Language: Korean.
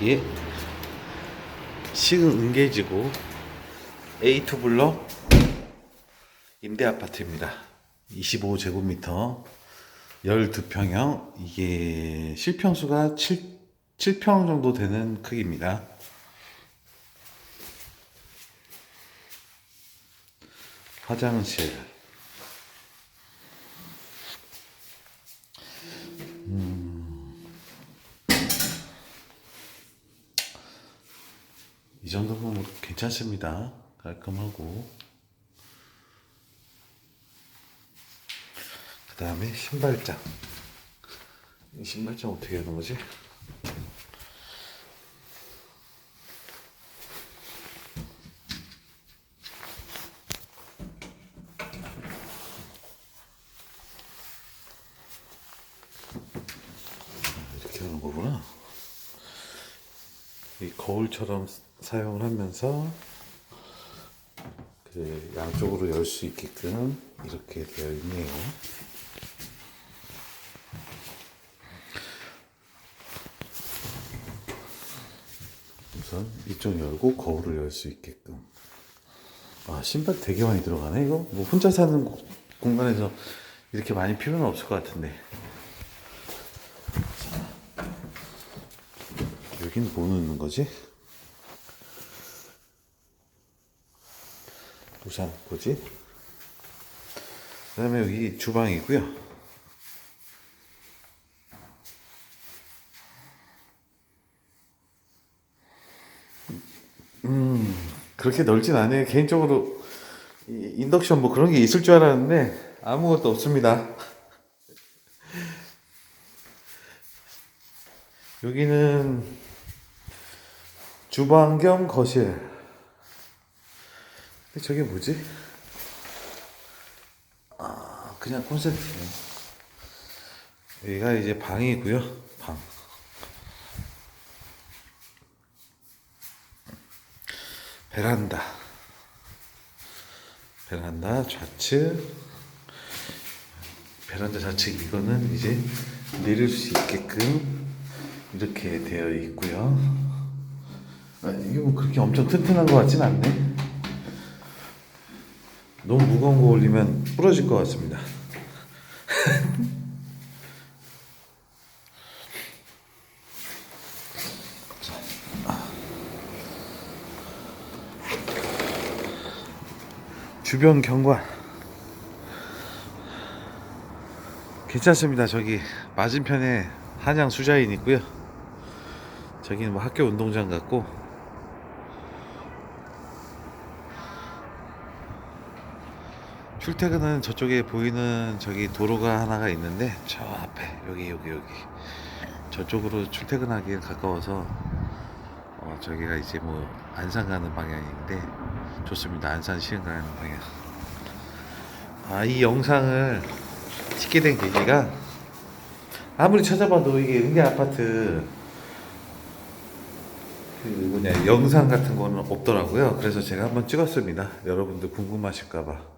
이게 시흥 은계지구 A2 블럭 임대 아파트입니다. 25제곱미터 12평형 이게 실평수가 7, 7평 정도 되는 크기입니다. 화장실 이 정도면 뭐 괜찮습니다. 깔끔하고. 그 다음에 신발장. 이 신발장 어떻게 하는 거지? 이렇게 하는 거구나. 이 거울처럼 사용을 하면서 그 양쪽으로 열 수 있게끔 이렇게 되어 있네요. 우선 이쪽 열고 거울을 열 수 있게끔. 아 신발 되게 많이 들어가네 이거. 뭐 혼자 사는 고- 공간에서 이렇게 많이 필요는 없을 것 같은데. 여긴 뭐 넣는 거지? 우산 뭐지? 그 다음에 여기 주방이고요 음 그렇게 넓진 않아요 개인적으로 이 인덕션 뭐 그런 게 있을 줄 알았는데 아무것도 없습니다 여기는 주방 겸 거실. 근데 저게 뭐지? 아, 그냥 콘센트네. 여기가 이제 방이고요. 방. 베란다. 베란다 좌측. 베란다 좌측 이거는 이제 내릴 수 있게끔 이렇게 되어 있고요. 아, 이게 뭐 그렇게 엄청 튼튼한 것 같진 않네. 너무 무거운 거 올리면 부러질 것 같습니다. 주변 경관 괜찮습니다. 저기 맞은편에 한양 수자인 있고요. 저기는 뭐 학교 운동장 같고 출퇴근은 저쪽에 보이는 저기 도로가 하나가 있는데 저 앞에 여기 여기 여기 저쪽으로 출퇴근하기엔 가까워서 어 저기가 이제 뭐 안산 가는 방향인데 좋습니다 안산 시흥 가는 방향 아 이 영상을 찍게 된 계기가 아무리 찾아봐도 이게 은계 아파트 그 뭐냐 영상 같은 거는 없더라고요. 그래서 제가 한번 찍었습니다. 여러분들 궁금하실까봐.